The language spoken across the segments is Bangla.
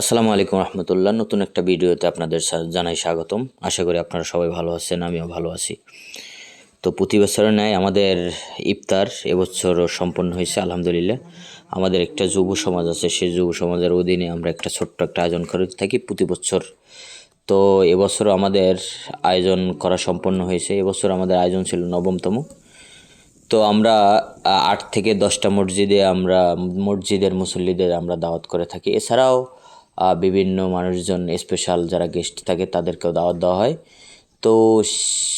আসসালামু আলাইকুম রহমতুল্লাহ। নতুন একটা ভিডিওতে আপনাদের জানাই স্বাগতম। আশা করি আপনারা সবাই ভালো আছেন, আমিও ভালো আছি। তো প্রতি বছরের ন্যায় আমাদের ইফতার এবছরও সম্পন্ন হয়েছে, আলহামদুলিল্লাহ। আমাদের একটা যুব সমাজ আছে, সেই যুব সমাজের অধীনে আমরা একটা ছোট্ট একটা আয়োজন করে থাকি প্রতি বছর। তো এবছরও আমাদের আয়োজন করা সম্পন্ন হয়েছে। এবছর আমাদের আয়োজন ছিল নবমতম। তো আমরা আট থেকে দশটা মসজিদে আমরা, মসজিদের মুসল্লিদের আমরা দাওয়াত করে থাকি। এছাড়াও বিভিন্ন মানুষজন স্পেশাল যারা গেস্ট থাকে, তাদেরকেও দাওয়াত দেওয়া হয়। তো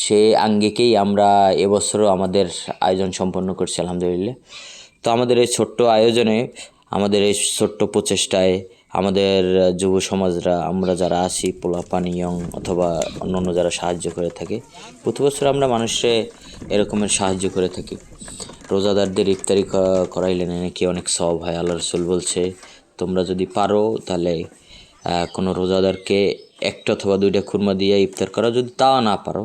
সে আঙ্গিকেই আমরা এবছরও আমাদের আয়োজন সম্পন্ন করছি, আলহামদুলিল্লাহ। তো আমাদের এই ছোট্ট আয়োজনে, আমাদের এই ছোট্ট প্রচেষ্টায় আমাদের যুব সমাজরা, আমরা যারা আছি, পোলাপান, ইয়ং অথবা অন্যান্য যারা সাহায্য করে থাকে, প্রতি বছর আমরা মানুষে এরকমের সাহায্য করে থাকি। রোজাদারদের ইফতারি করাইলে নাকি অনেক সব হয়, আল্লাহ রসুল বলছে তোমরা যদি পারো, তাহলে কোনো রোজাদারকে একটা অথবা দুইটা খুরমা দিয়ে ইফতার করা যদি তা না পারো,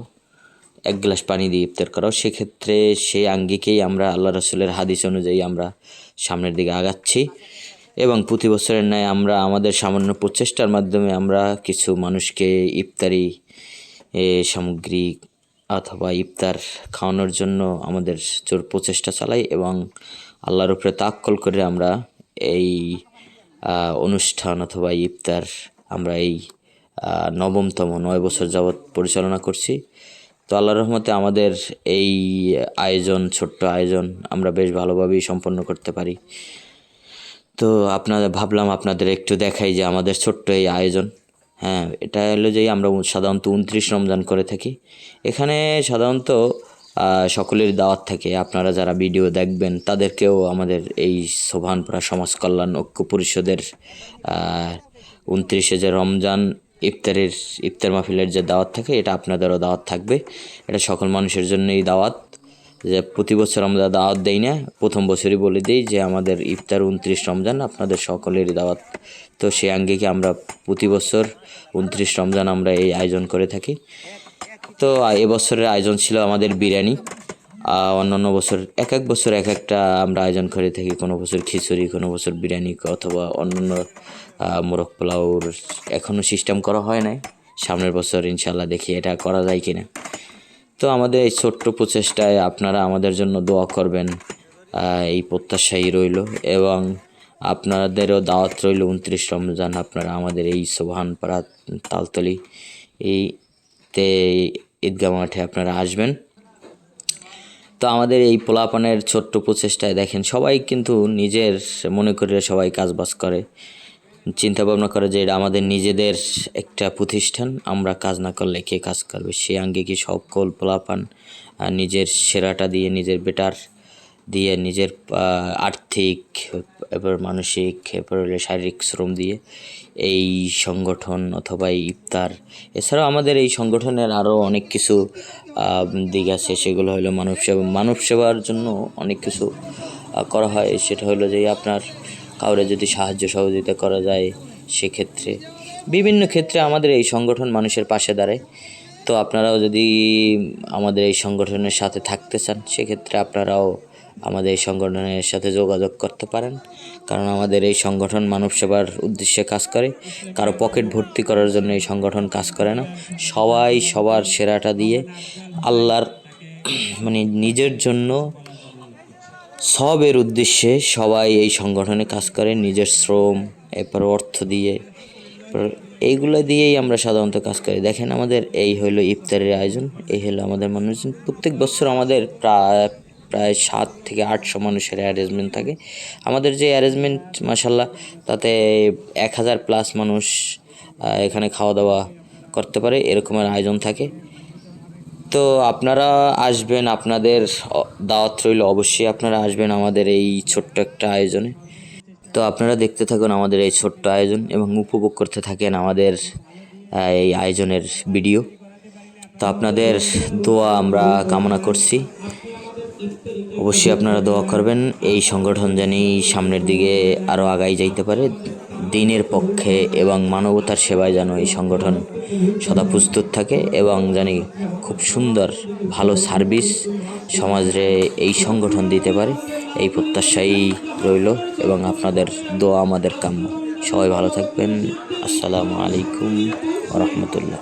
এক গ্লাস পানি দিয়ে ইফতার করাও, সেক্ষেত্রে সেই আঙ্গিকেই আমরা আল্লাহ রসুলের হাদিস অনুযায়ী আমরা সামনের দিকে আগাচ্ছি। এবং প্রতি বছরের ন্যায় আমরা আমাদের সামান্য প্রচেষ্টার মাধ্যমে আমরা কিছু মানুষকে ইফতারি সামগ্রী অথবা ইফতার খাওয়ানোর জন্য আমাদের জোর প্রচেষ্টা চালাই এবং আল্লাহর উপরে তাক্কল করে আমরা এই অনুষ্ঠান অথবা ইফতার আমরা এই নবমতম নয় বছর যাবৎ পরিচালনা করছি। তো আল্লাহ রহমতে আমাদের এই আয়োজন, ছোট্ট আয়োজন আমরা বেশ ভালোভাবেই সম্পন্ন করতে পারি। তো আপনাদের ভাবলাম আপনাদের একটু দেখাই যে আমাদের ছোট্ট এই আয়োজন। হ্যাঁ এটা হলো যে আমরা সাধারণত উনত্রিশ রমজান করে থাকি। এখানে সাধারণত সকলের দাওয়াত থাকে আপনারা যারা ভিডিও দেখবেন, তাদেরকেও আমাদের এই সোভানপুরা সমাজ কল্যাণ ঐক্য পরিষদের উনত্রিশে যে রমজান, ইফতারের, ইফতার মাহফিলের যে দাওয়াত থাকে, এটা আপনাদেরও দাওয়াত থাকবে। এটা সকল মানুষের জন্যই দাওয়াত। যে প্রতি বছর আমরা দাওয়াত দেই না, প্রথম বছরই বলে দিই যে আমাদের ইফতার উনত্রিশ রমজান, আপনাদের সকলেরই দাওয়াত। তো সেই আঙ্গিকে আমরা প্রতি বছর উনত্রিশ রমজান আমরা এই আয়োজন করে থাকি। তো এবছরের আয়োজন ছিল আমাদের বিরিয়ানি। আহ, অন্যান্য বছর এক এক বছর এক একটা আমরা আয়োজন করে থাকি। কোনো বছর খিচুড়ি কোনো বছর বিরিয়ানি অথবা আহ, মোরগ পোলাওর এখনও সিস্টেম করা হয় নাই। সামনের বছর ইনশাল্লাহ দেখি এটা করা যায় কিনা। তো আমাদের এই ছোট্ট প্রচেষ্টায় আপনারা আমাদের জন্য দোয়া করবেন। এই প্রত্যাশাই রইল এবং আপনাদেরও দাওয়াত রইল উনত্রিশ রমজান। আপনারা আমাদের এই সোভানপাড়া তালতলি এইতে ঈদগা মাঠে আপনারা আসবেন। তো আমাদের এই পোলাপানের ছোট্ট প্রচেষ্টায় দেখেন, সবাই কিন্তু নিজের মনে করে সবাই কাজবাজ করে। চিন্তা ভাবনা করে যে এটা আমাদের নিজেদের একটা প্রতিষ্ঠান, আমরা কাজ না করলে কে কাজ করবে? সে আঙ্গে কি সকল পোলাপান নিজের সেরাটা দিয়ে নিজের বেটার দিয়ে নিজের আর্থিক এবার মানসিক হলো শারীরিক শ্রম দিয়ে এই সংগঠন অথবা ইফতার। এছাড়াও আমাদের এই সংগঠনের আরও অনেক কিছু দিক আছে, সেগুলো হলো মানব সেবা। মানব সেবার জন্য অনেক কিছু করা হয়। সেটা হলো যে আপনার কাউরে যদি সাহায্য সহযোগিতা করা যায়, সেক্ষেত্রে বিভিন্ন ক্ষেত্রে আমাদের এই সংগঠন মানুষের পাশে দাঁড়ায়। তো আপনারাও যদি আমাদের এই সংগঠনের সাথে থাকতে চান, সেক্ষেত্রে আপনারাও আমাদের এই সংগঠনের সাথে যোগাযোগ করতে পারেন। কারণ আমাদের এই সংগঠন মানব সেবার উদ্দেশ্যে কাজ করে। কারও পকেট ভর্তি করার জন্য এই সংগঠন কাজ করে না। সবাই সবার সেরাটা দিয়ে আল্লাহর মানে নিজের জন্য সবের উদ্দেশ্যে সবাই এই সংগঠনে কাজ করে। নিজের শ্রম, এরপর অর্থ দিয়ে এইগুলো দিয়েই আমরা সাধারণত কাজ করি। দেখেন আমাদের এই হলো ইফতারের আয়োজন, এই হলো আমাদের মানুষজন। প্রত্যেক বছর আমাদের প্রায় প্রায় সাত থেকে আটশো মানুষের অ্যারেঞ্জমেন্ট থাকে। আমাদের যে অ্যারেঞ্জমেন্ট মাসাল্লাহ তাতে এক হাজার প্লাস মানুষ এখানে খাওয়া দাওয়া করতে পারে, এরকমের আয়োজন থাকে। তো আপনারা আসবেন, আপনাদের দাওয়াত রইল, অবশ্যই আপনারা আসবেন আমাদের এই ছোট্ট একটা আয়োজনে। তো আপনারা দেখতে থাকুন আমাদের এই ছোট্ট আয়োজন এবং উপভোগ করতে থাকেন আমাদের এই আয়োজনের ভিডিও। তো আপনাদের দোয়া আমরা কামনা করছি। অবশ্যই আপনারা দোয়া করবেন। এই সংগঠন জানি সামনের দিকে আরও আগাই যাইতে পারে। দিনের পক্ষে এবং মানবতার সেবায় যেন এই সংগঠন সদা প্রস্তুত থাকে এবং জানি খুব সুন্দর, ভালো সার্ভিস সমাজে এই সংগঠন দিতে পারে। এই প্রত্যাশাই রইল এবং আপনাদের দোয়া আমাদের কাম্য। সবাই ভালো থাকবেন। আসসালামু আলাইকুম রহমতুল্লাহ।